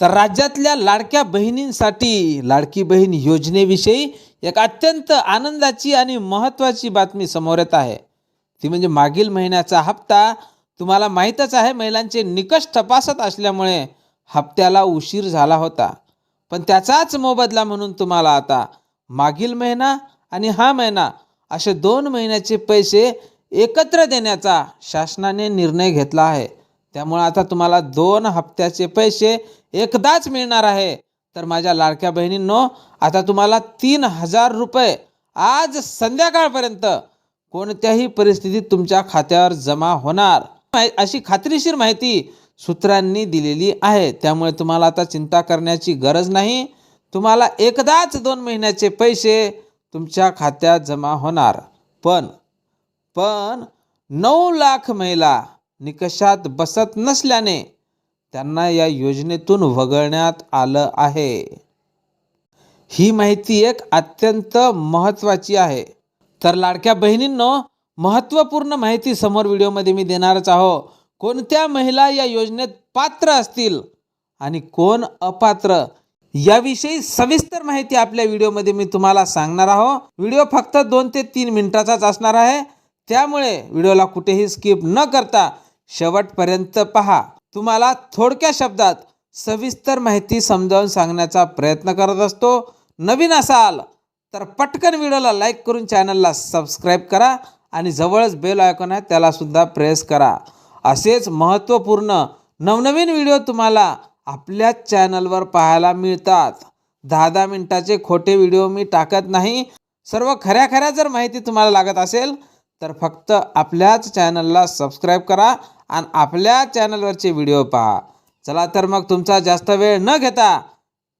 तर राज्यातल्या लाडक्या बहिणींसाठी लाडकी बहीण योजनेविषयी एक अत्यंत आनंदाची आणि महत्त्वाची बातमी समोर येत आहे. ती म्हणजे मागील महिन्याचा हप्ता. तुम्हाला माहीतच आहे महिलांचे निकष तपासत असल्यामुळे हप्त्याला उशीर झाला होता. पण त्याचाच मोबदला म्हणून तुम्हाला आता मागील महिना आणि हा महिना असे दोन महिन्याचे पैसे एकत्र देण्याचा शासनाने निर्णय घेतला आहे. त्यामुळे आता तुम्हाला दोन हप्त्याचे पैसे एकदाच मिळणार आहे. तर माझ्या लाडक्या बहिणींनो आता तुम्हाला तीन हजार रुपये आज संध्याकाळपर्यंत कोणत्याही परिस्थितीत तुमच्या खात्यावर जमा होणार. अशी खात्रीशीर माहिती सूत्रांनी दिलेली आहे. त्यामुळे तुम्हाला आता चिंता करण्याची गरज नाही. तुम्हाला एकदाच दोन महिन्याचे पैसे तुमच्या खात्यात जमा होणार. पण पण नऊ लाख महिला निकषात बसत नसल्याने त्यांना या योजनेतून वगळण्यात आलं आहे. ही माहिती एक अत्यंत महत्त्वाची आहे. तर लाडक्या बहिणींनो महत्त्वपूर्ण माहिती समोर व्हिडिओमध्ये मी देणारच आहो कोणत्या महिला या योजनेत पात्र असतील आणि कोण अपात्र? याविषयी सविस्तर माहिती आपल्या व्हिडिओमध्ये मी तुम्हाला सांगणार आहो व्हिडिओ फक्त दोन ते तीन मिनिटाचाच असणार आहे. त्यामुळे व्हिडिओला कुठेही स्किप न करता शेवटपर्यंत पहा. तुम्हाला थोडक्या शब्दात सविस्तर माहिती समजावून सांगण्याचा प्रयत्न करत असतो. नवीन असाल तर पटकन व्हिडिओला लाईक करून चॅनलला सबस्क्राईब करा आणि जवळच बेल आयकॉन आहे त्यालासुद्धा प्रेस करा. असेच महत्त्वपूर्ण नवनवीन व्हिडिओ तुम्हाला आपल्याच चॅनलवर पाहायला मिळतात. दहा दहा मिनटाचे खोटे व्हिडिओ मी टाकत नाही. सर्व खऱ्या खऱ्या जर माहिती तुम्हाला लागत असेल तर फक्त आपल्याच चॅनलला सबस्क्राईब करा आणि आपल्या चॅनलवरचे व्हिडिओ पहा. चला तर मग तुमचा जास्त वेळ न घेता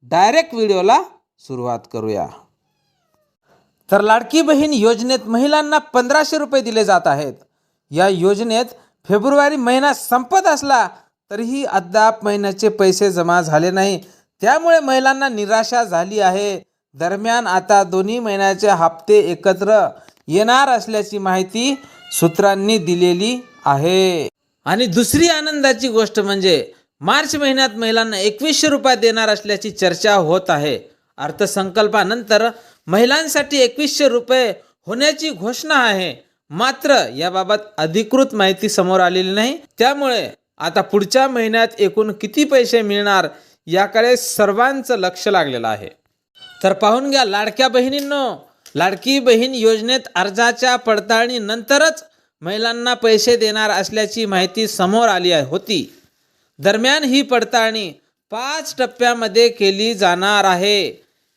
डायरेक्ट व्हिडिओला सुरुवात करूया. तर लाडकी बहीण योजनेत महिलांना पंधराशे रुपये दिले जात आहेत. या योजनेत फेब्रुवारी महिना संपत असला तरीही अद्याप महिन्याचे पैसे जमा झाले नाही. त्यामुळे महिलांना निराशा झाली आहे. दरम्यान आता दोन्ही महिन्याचे हप्ते एकत्र येणार असल्याची माहिती सूत्रांनी दिलेली आहे. आणि दुसरी आनंदाची गोष्ट म्हणजे मार्च महिन्यात महिलांना एकवीसशे रुपये देणार असल्याची चर्चा होत आहे. अर्थसंकल्पानंतर महिलांसाठी एकवीसशे रुपये होण्याची घोषणा आहे. मात्र याबाबत अधिकृत माहिती समोर आलेली नाही. त्यामुळे आता पुढच्या महिन्यात एकूण किती पैसे मिळणार याकडे सर्वांचं लक्ष लागलेलं आहे. तर पाहून घ्या लाडक्या बहिणींनो लाडकी बहीण योजनेत अर्जाच्या पडताळणीनंतरच महिलांना पैसे देणार असल्याची माहिती समोर आली होती. दरम्यान ही पडताळणी पाच टप्प्यामध्ये केली जाणार आहे.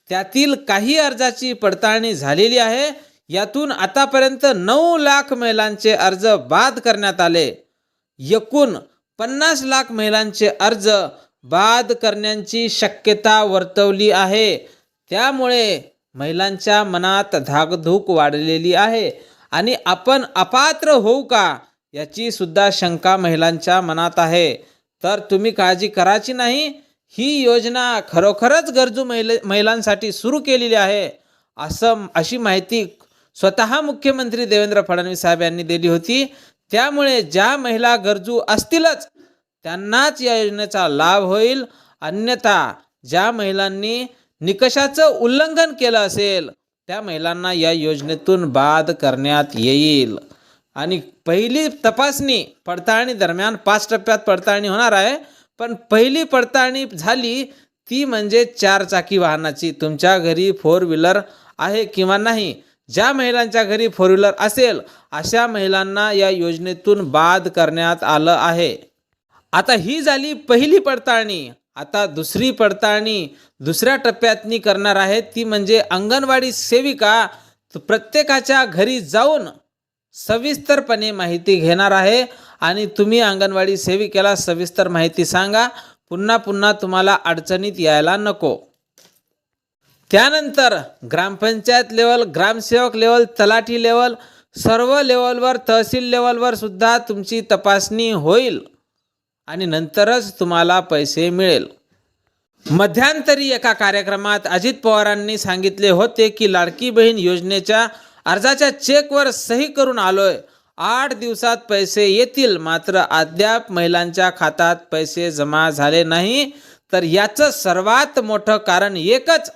त्यातील काही अर्जाची पडताळणी झालेली आहे. यातून आतापर्यंत नऊ लाख महिलांचे अर्ज बाद करण्यात आले. एकूण पन्नास लाख महिलांचे अर्ज बाद करण्याची शक्यता वर्तवली आहे. त्यामुळे महिलांच्या मनात धाकधूक वाढलेली आहे. आणि आपण अपात्र होऊ का याची सुद्धा शंका महिलांच्या मनात आहे. तर तुम्ही काळजी करायची नाही. ही योजना खरोखरच गरजू महिले महिलांसाठी सुरू केलेली आहे. असं अशी माहिती स्वतः मुख्यमंत्री देवेंद्र फडणवीस साहेब यांनी दिली होती. त्यामुळे ज्या महिला गरजू असतीलच त्यांनाच या योजनेचा लाभ होईल. अन्यथा ज्या महिलांनी निकषाचं उल्लंघन केलं असेल त्या महिलांना या योजनेतून बाद करण्यात येईल. आणि पहिली तपासणी पडताळणी दरम्यान पाच टप्प्यात पडताळणी होणार आहे. पण पहिली पडताळणी झाली ती म्हणजे चार चाकी वाहनाची. तुमच्या घरी फोर व्हीलर आहे किंवा नाही ज्या महिलांच्या घरी फोर व्हीलर असेल अशा महिलांना या योजनेतून बाद करण्यात आलं आहे. आता ही झाली पहिली पडताळणी. आता दुसरी पडताळणी दुसऱ्या टप्प्यातनी करणार आहेत ती म्हणजे अंगणवाडी सेविका प्रत्येकाच्या घरी जाऊन सविस्तरपणे माहिती घेणार आहे. आणि तुम्ही अंगणवाडी सेविकेला सविस्तर माहिती सांगा. पुन्हा पुन्हा तुम्हाला अडचणीत यायला नको. त्यानंतर ग्रामपंचायत लेवल ग्रामसेवक लेवल तलाठी लेवल सर्व लेवलवर तहसील लेवलवर सुद्धा तुमची तपासणी होईल. आणि नंतरच तुम्हाला पैसे मिळेल. मध्यांतरी एका कार्यक्रमात अजित पवारांनी सांगितले होते की लाडकी बहीण योजनेच्या अर्जाच्या चेकवर सही करून आलोय. आठ दिवसात पैसे येतील मात्र अद्याप महिलांच्या खात्यात पैसे जमा झाले नाही. तर याचं सर्वात मोठं कारण एकच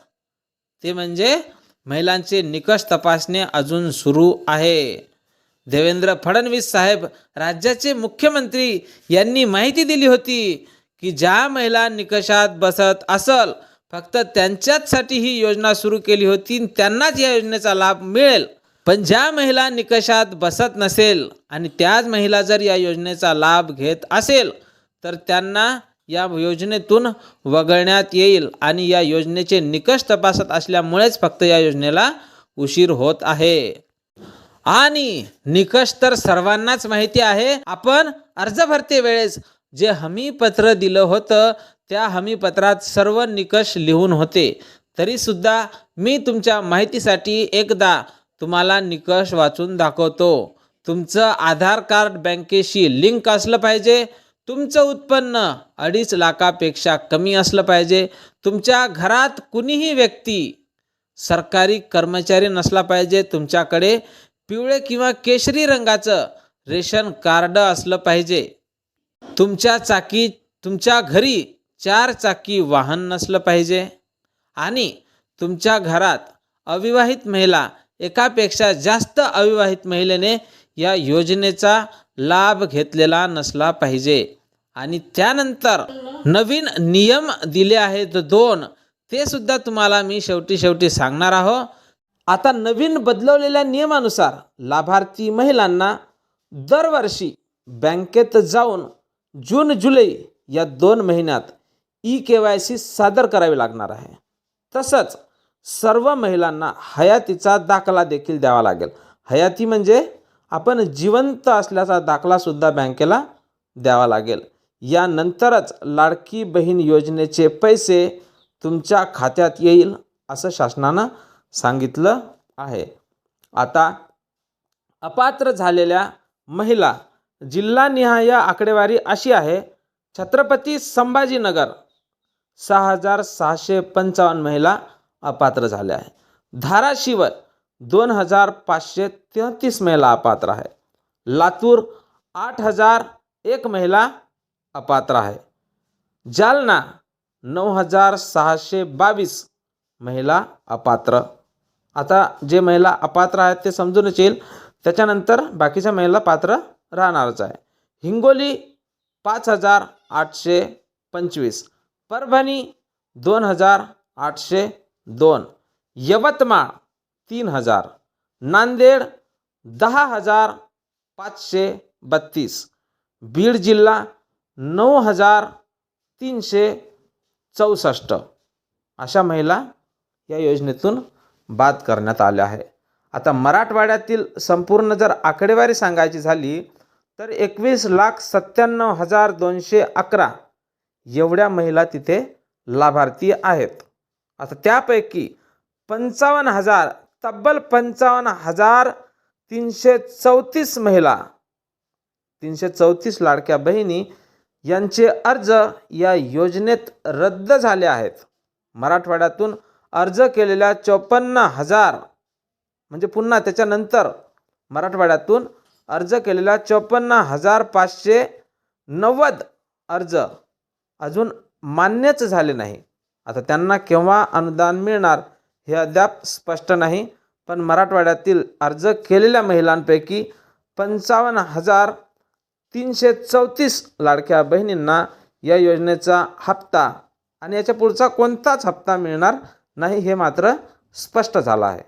ते म्हणजे महिलांचे निकष तपासणे अजून सुरू आहे. देवेंद्र फडणवीस साहेब राज्याचे मुख्यमंत्री यांनी माहिती दिली होती की ज्या महिला निकषात बसत असल फक्त त्यांच्याचसाठी ही योजना सुरू केली होती त्यांनाच या योजनेचा लाभ मिळेल. पण ज्या महिला निकषात बसत नसेल आणि त्याच महिला जर या योजनेचा लाभ घेत असेल तर त्यांना या योजनेतून वगळण्यात येईल आणि या योजनेचे निकष तपासत असल्यामुळेच फक्त या योजनेला उशीर होत आहे. आणि निकष तर सर्वांनाच माहिती आहे. आपण अर्ज भरते वेळेस जे हमीपत्र दिलं होतं त्या हमीपत्रात सर्व निकष लिहून होते. तरीसुद्धा मी तुमच्या माहितीसाठी एकदा तुम्हाला निकष वाचून दाखवतो. तुमचं आधार कार्ड बँकेशी लिंक असलं पाहिजे. तुमचं उत्पन्न अडीच लाखापेक्षा कमी असलं पाहिजे. तुमच्या घरात कुणीही व्यक्ती सरकारी कर्मचारी नसला पाहिजे. तुमच्याकडे पिवळे किंवा केशरी रंगाचं रेशन कार्ड असलं पाहिजे. तुमच्या चाकी तुमच्या घरी चार चाकी वाहन नसलं पाहिजे. आणि तुमच्या घरात अविवाहित महिला एकापेक्षा जास्त अविवाहित महिलेने या योजनेचा लाभ घेतलेला नसला पाहिजे. आणि त्यानंतर नवीन नियम दिले आहेत दोन ते सुद्धा तुम्हाला मी शेवटी शेवटी सांगणार आहो. आता नवीन बदलवलेल्या नियमानुसार लाभार्थी महिलांना दरवर्षी बँकेत जाऊन जून जुलै या दोन महिन्यात ई के वाय सी सादर करावी लागणार आहे. तसंच सर्व महिलांना हयातीचा दाखला देखील द्यावा लागेल. हयाती म्हणजे आपण जिवंत असल्याचा दाखलासुद्धा बँकेला द्यावा लागेल. यानंतरच लाडकी बहीण योजनेचे पैसे तुमच्या खात्यात येईल असं शासनानं सांगितलं आहे. आता अपात्र झालेल्या महिला जिल्हानिहाय आकडेवारी अशी आहे छत्रपती संभाजीनगर सहा हजार सहाशे पंचावन्न महिला अपात्र झाल्या आहे धाराशिवर दोन हजार पाचशे तेहतीस महिला अपात्र आहे लातूर आठ हजार एक महिला अपात्र आहे जालना नऊ हजार सहाशे बावीस महिला अपात्र आता जे महिला अपात्र आहेत ते समजूनच येईल त्याच्यानंतर बाकीच्या महिला पात्र राहणारच आहे. हिंगोली पाच हजार आठशे पंचवीस परभणी दोन हजार आठशे दोन यवतमाळ तीन हजार नांदेड दहा हजार पाचशे बत्तीस बीड जिल्हा नऊ हजार तीनशे चौसष्ट. अशा महिला या योजनेतून बाद करण्यात आले आहे. आता मराठवाड्यातील संपूर्ण जर आकडेवारी सांगायची झाली तर एकवीस लाख सत्त्याण्णव हजार दोनशे अकरा एवढ्या महिला तिथे लाभार्थी आहेत. आता त्यापैकी पंचावन्न हजार तब्बल पंचावन्न हजार तीनशे चौतीस महिला तीनशे चौतीस लाडक्या बहिणी यांचे अर्ज या योजनेत रद्द झाले आहेत. मराठवाड्यातून अर्ज केलेल्या चौपन्न हजार म्हणजे पुन्हा त्याच्यानंतर मराठवाड्यातून अर्ज केलेल्या चौपन्न हजार पाचशे नव्वद अर्ज अजून मान्यच झाले नाही. आता त्यांना केव्हा अनुदान मिळणार हे अद्याप स्पष्ट नाही पण मराठवाड्यातील अर्ज केलेल्या महिलांपैकी पंचावन्न हजार तीनशे चौतीस लाडक्या बहिणींना या योजनेचा हप्ता आणि याच्या पुढचा कोणताच हप्ता मिळणार नाही हे मात्र स्पष्ट झालं आहे.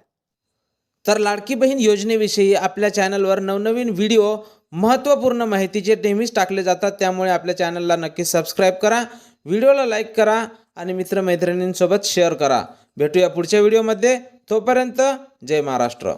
तर लाडकी बहीण योजनेविषयी आपल्या चॅनलवर नवनवीन व्हिडिओ महत्त्वपूर्ण माहितीचे नेहमीच टाकले जातात त्यामुळे आपल्या चॅनलला नक्की सबस्क्राईब करा व्हिडिओला लाईक करा आणि मित्रमैत्रिणींसोबत शेअर करा. भेटूया पुढच्या व्हिडिओमध्ये. तोपर्यंत जय महाराष्ट्र.